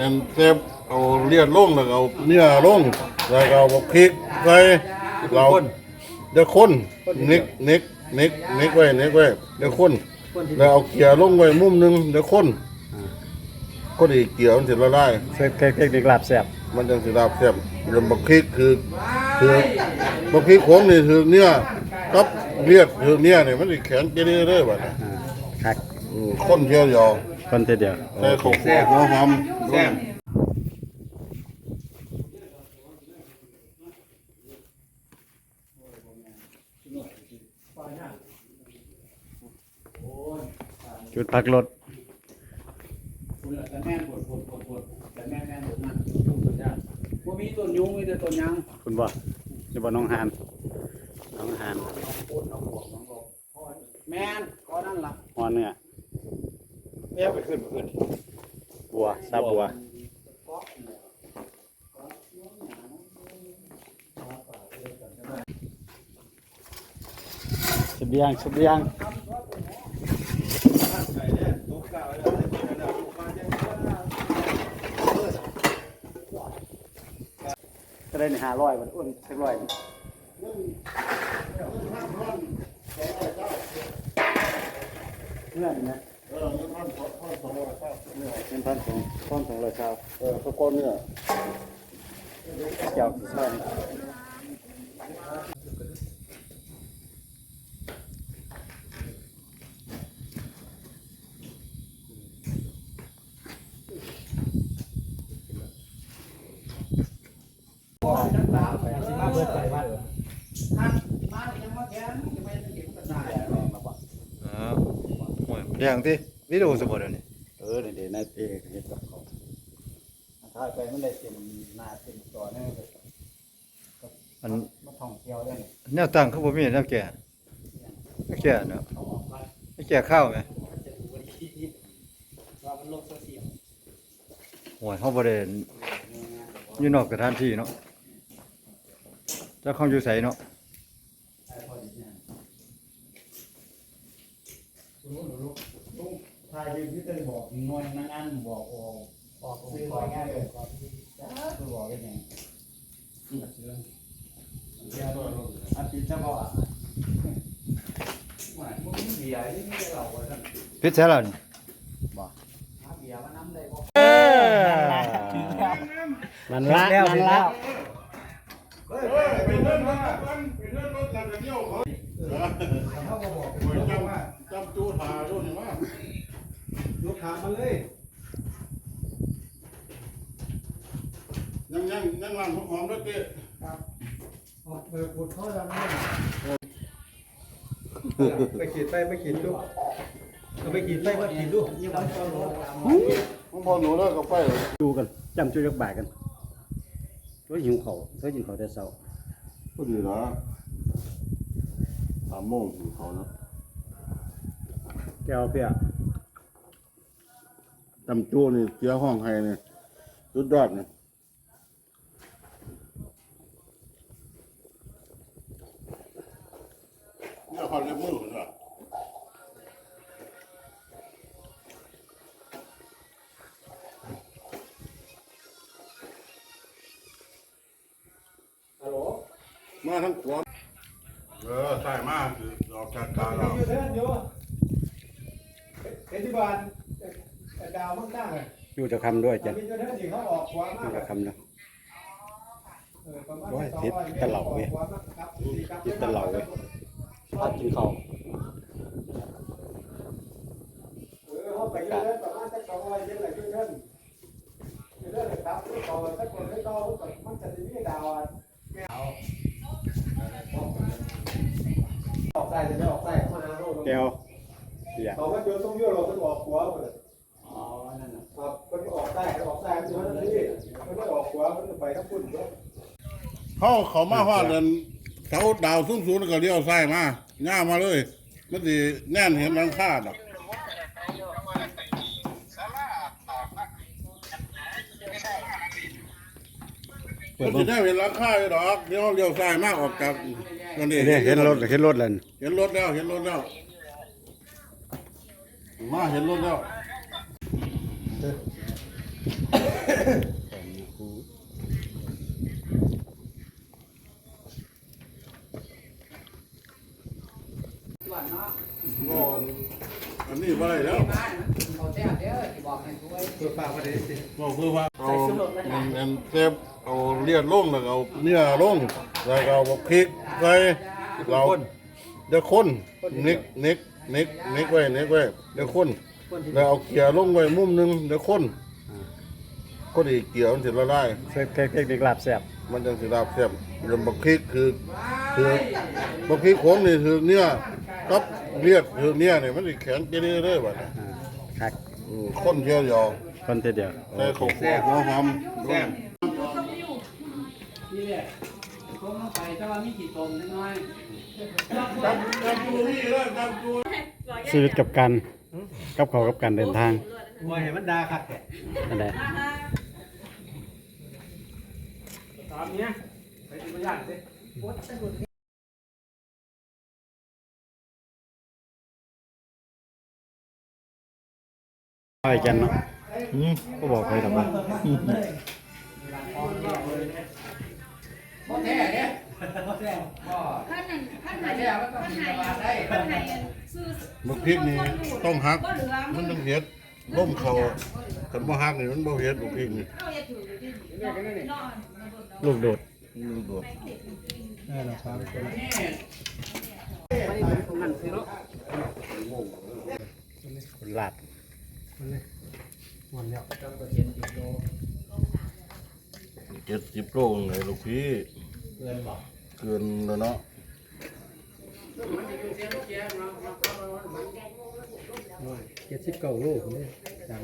อันเซฟเอาเลียดลงแล้วก็เอาเนื้อลงแล้วก็เอาพริกใส่เราเดี๋ยวคนนิกนิกนิกนิกไว้นิกไว้เดี๋ยวคนแล้วเอาเกลือลงไว้มุมหนึงเดี๋ยวคนคนอีกเกลือมันสิละลายเซ็กเค้กเด็กลาบแซ่บมันจังสิราบแซ่บเรื่องบักพริกคือคือบักพริกของนี่คือเนื้อกับเลียดคือเนื้อนี่มันสิแข็งเจริญเลยบัดนี้อ่าคักอืมคนเที่ยวยอ คนทีเดียวใส่ข้าวคั่วหัวหอมแซ่บจุดพักรถแต่แม่นปวดปวดปวดปวดแต่แม่นแม่นปวดนั่นยุ่งสุดยอดว่ามีต้นยุงมีแต่ต้นยังคุณบ่จะบ่น้องหานน้องหานปวดน้องบอกน้องบอกแม่นก็นั่นล่ะฮอนเนื้อ เบี้ยไปขึ้นไปขึ้นบัวซาบัวเสบียงเสบียงก็ได้ในห้าร้อยวันอ้วนสักร้อยเงื่อนนะเออมันพันสองพันสองร้อยเก้าสิบเนี่ยเป็นพันสองพันสองร้อยเช้าเออทุกคนเนี่ยเจ้าใช่มาเบิดไปวัดท่านมายังมาแค้นยังม่ได้เก็บกันได้ อ๋อโอยอย่างที่วิดีโอสมบูรณ์นี่เออเดี๋ยวนายเอกเห็นกับเขาถ้าไปไมันได้เต็มนาเต็มตัวแน่ยมันมาท่องเที่ยวได้แนวตั้งเขาบ่มีแนวแก่แนวแก่เนาะแนวแก่ข้าวไหมว่ามันลงโซเชียลโอ้ยเฮาบ่ได้อยู่นอกสถานที่เนาะจ้าเข้าอยู่ไสเนาะ ทายยืนที่เตยบอกนวลนั่นนั่นบอกออกออกซื้อไว้ง่ายเลยก่อนจ้าคือบอกกันยังอาทิตย์เฉพาะว่ามึงเบียร์ที่นี่เราว่าท่านพิษใช่แล้วนี่หาเบียร์มาน้ำได้บ่มันละมันละเฮ้ยเฮ้ยไปเดินรถกันไปเดินรถกันเที่ยวเขาเขาก็บอกจำ จำจูถ่าด้วยนี่ว่าลูกค้ามาเลยยังยังยังร้านหอมด้วยเต้ออกเปิดปวดข้อแล้วนะไปขีดไปไปขีดดูเอาไปขีดไฟมาขีดดูยังมันก็ลงผมพอหนูเลิกกับไปเลยดูกันจำจุยกบาทกันตัวหิวเขาตัวหิวเขาแต่เช้าก็ดีละสามโมงถึงเขาเนาะ แก้วเพียจำจูนี่เสียห้องให้นี่สุดยอดนี่เนี่ยเขาเรียกมือเหรอฮัลโหลมาทั้งขวบเออใช่มากคือออกจากตาเราอยู่ เทินอยู่เห็นที่บ้านเอ่อดาวมั่งตั้งเลยอยู่จะคำด้วยจ้ะมีอยู่เทินที่เขาออกขวาอมายู่กจะคำนะเออประมาณโอ้ยสองทิศร้อยมตะเหลาเว้ยออกขวามากครับสี่ครับทิศตะเหลาเว้ยถ้ากินข้าวเออเขาไปอยู่เทินประมาณสักสองร้อยเมตรเลยอยู่เทินอยู่เทินเลยครับต่อสักคนให้ต่อมันจะมีดาวอะแก้วออกใส่จะไม่ออกใส่เข้ามาหาโลกแก้ว เพียเขาก็เจอต้องเยอะเราต้องออกขวาหมดเลยอ๋อ นั่นน่ะครับมันออกใต้ออกใต้มันอยู่นั่นนี่มันไม่ออกขวามันไปทั้งพุ่นด้วยเขาเขามาว่าเดินเขาดาวสูงสูงๆก็เลี้ยวซ้ายมาง่ามาเลยมันสิแน่นเห็นหลังคาดอกมันสิได้เห็นหลังคาอยู่ดอกเดี๋ยวเลี้ยวซ้ายมาออกจากนั่นเองเนี่ยเห็นรถเห็นรถแล้วเห็นรถแล้วเห็นรถแล้ว มาเห็นรถแล้วอันนี้ว่าอะไรแล้วเอาบอกเพื่อว่าเอาเอ็นเซฟเอาเลียดลงแล้วเอาเนื้อลงแล้วเอาพริกใส่เราเดี๋ยวคนนิกนิก นิกนิกไว้นิกไว้เดี๋ยวคนแล้วเอาเกลือลงไว้มุมหนึงเดี๋ยวคนคนอีกเกลือมันสิละลายเซ็กเด็กๆลาบแซ่บมันจังสิราบแซ่บเรื่องบักพริกคือคือบักพริกขมนี่คือเนื้อกับเลียดคือเนื้อนี่มันสิแข็งเกลีเลยบัดนี้อ่าคักอืมคนเที่ยวยอคนทีเดียวใส่ข้าวคั่วหัวหอมลงนี่แหละต้มลงไปแต่ว่ามีกี่ต้มน้อย ชีวิตกับการกับเขากับการเดินทางมวยเห็นมันดาคักแกนั่นแหละตามเนี้ยไปดูตัวอย่างสิไปกันเนาะก็บอกไปแต่ว่าบ่แท้เด้บ่แท้บ่ท่านนั่นท่านไหนท่านไหนท่านไหนซื้อบักพริกนี่ต้องหักก็เหลือมันต้องเฮ็ดต้มเขาคันบ่หักนี่มันบ่เฮ็ดบักพริกนี่เอาอย่าถือที่นอนลูกโดดมันโดดนั่นสิลูกคนลาดเจ็ดสิบโลเลยลูกพี่ เกินบ่เกินแล้วเนาะเจ็ดสิบเก้าลูกนี่สาม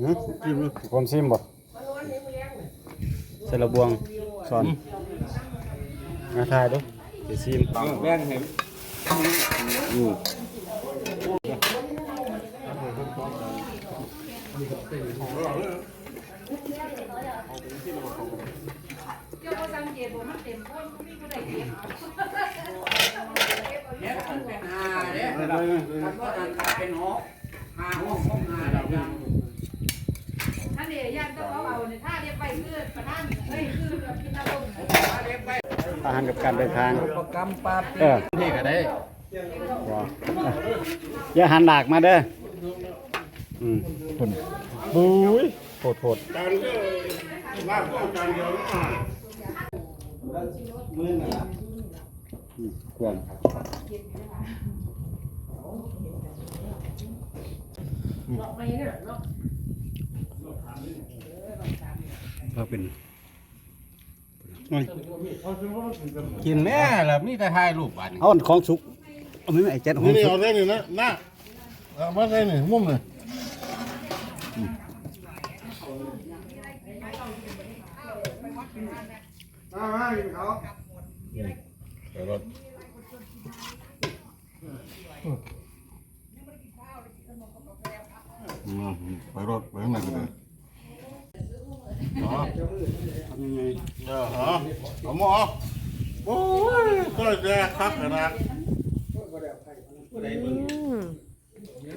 หือกินเลยคนซิมบ่ใส่ระบวงสอนมาทายดูเดี๋ยวซิมแบ่งให้ เจ้าก็สังเกตว่ามันเต็มก้นมีผู้ใดเก็บเฮ็ดมันเป็นหาเด้คันว่าอันเป็นหกหาหกหกหาแล้วยังท่านเดียยันต้องเอาเอาในท่าเรียบไปคือประธานเฮ้ยคือแบบพินาลมอาหารกับการเดินทางประกรรมปาเออที่ก็ได้ว้าอย่าหันหลากมาเด้ออืมคุณ บุ้ยโหดโหดจานก็ลาบก็จานเดียวนะกวางเราเป็นโอ้ยกินแม่ล่ะมีแต่ถ่ายรูปอันเอาอันของสุกเอาไม่ไม่ไอ้แจ๊ดขอนี่งนี่สุเอากได้นี่นะหน้าเอามาได้นี่มุมนี่ ไปรถอืมไปรถไปข้างในกันเลยอ๋อทำยังไงเดี๋ยฮะเอาหมอโอ้ยก็จะคักขนาด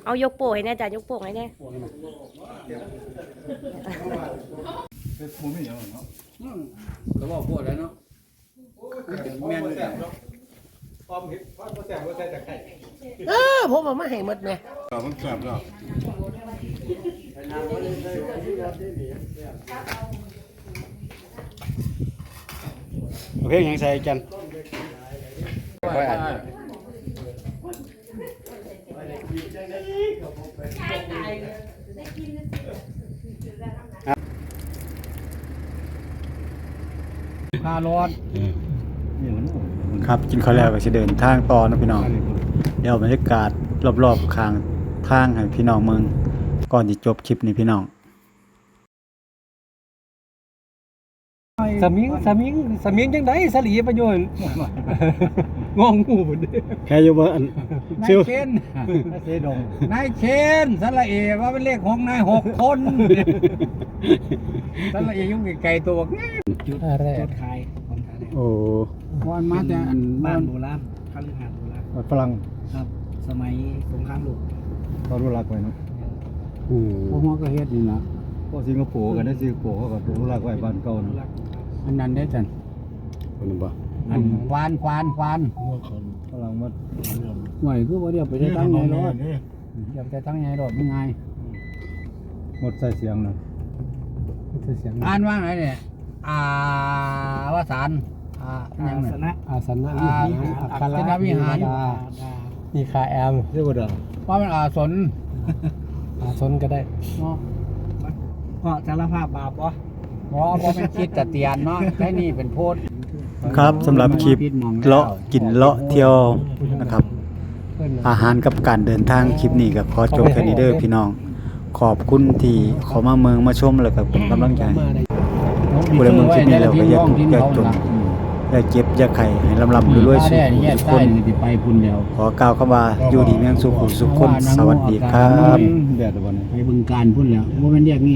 เอายกโป่งให้แน่จ้ะยกโป่งให้แน่ ก็บอกพวกแล้วเนาะแม่นแต่ความเห็นความแสบว่าใส่แต่ไข่เออผมเอามาให้หมดแม่เอามันแซ่บแล้วโอเคยังใส่กันค่อยอ่าน พาร้อนครับกินข้าวแล้วก็สิเดินทางต่อนะพี่น้องเดี๋ยวบรรยากาศรอบๆข้างทางให้พี่น้องเมืองก่อนจะจบคลิปนี้พี่น้อง สมิงสมิงสมิงจังไดสลีประโยชน์งง งูหมดเลยแค่อยู่บ่อันนาซิยวเชนเสดงนายเชนสละเอว่าเป็นเลขของนายหกคนสละเอยุ่งไกลๆตัวจุดอะไรจุดขายของขายโอ้วันมาแต่อันบ้านโบราณคฤหาสน์โบราณฝรั่งครับ สมัยสงครามโลกเขารู้รักไว้เนาะพวกหัวก็เฮ็ดนี่นะพวกสิงคโปร์กันได้สิงคโปร์เขาก็รู้รักไว้บ้านเก่าเนาะอันนั้นได้จันคนนึงบ่ อันควานควานควานกำลังมาหน่วยคือว่าเดียวไปได้ตั้งไงรถเดี๋ยวไปตั้งไงรถมันไงหมดใส่เสียงน่ะใส่เสียงอ่านว่าไงเนี่ยอาวสานอาอยังไงอาสนะอาวิหารอัคอัครวิหารมีคาแอมเรียกว่าเด้อว่ามันอาสนอาสนก็ได้เนาะก็สารภาพบาปบ่เพราะว่าเป็นคิดแต่เตียนเนาะแค่นี้เป็นโพด ครับสำหรับคลิปเลาะกินเลาะเที่ยวนะครับ อาหารกับการเดินทางคลิปนี้ก็ขอจบแค่นี้เด้อพี่น้อง ขอบคุณที่ขอมาเมืองมาชมแล้วก็เป็นกำลังใจผู้ใดเมืองคลิปนี้แล้วก็อย่าทุกอย่าจนอย่าเจ็บอย่าไข้ให้ลำลำรวยๆสุขทุกคนไปพุ่นขอกล่าวคำว่าอยู่ดีเมีสุขสุขคนสวัสดีครับแดดบ่เนี่ยไปบึงการพุ่นแล้วว่ามันเรียกนี่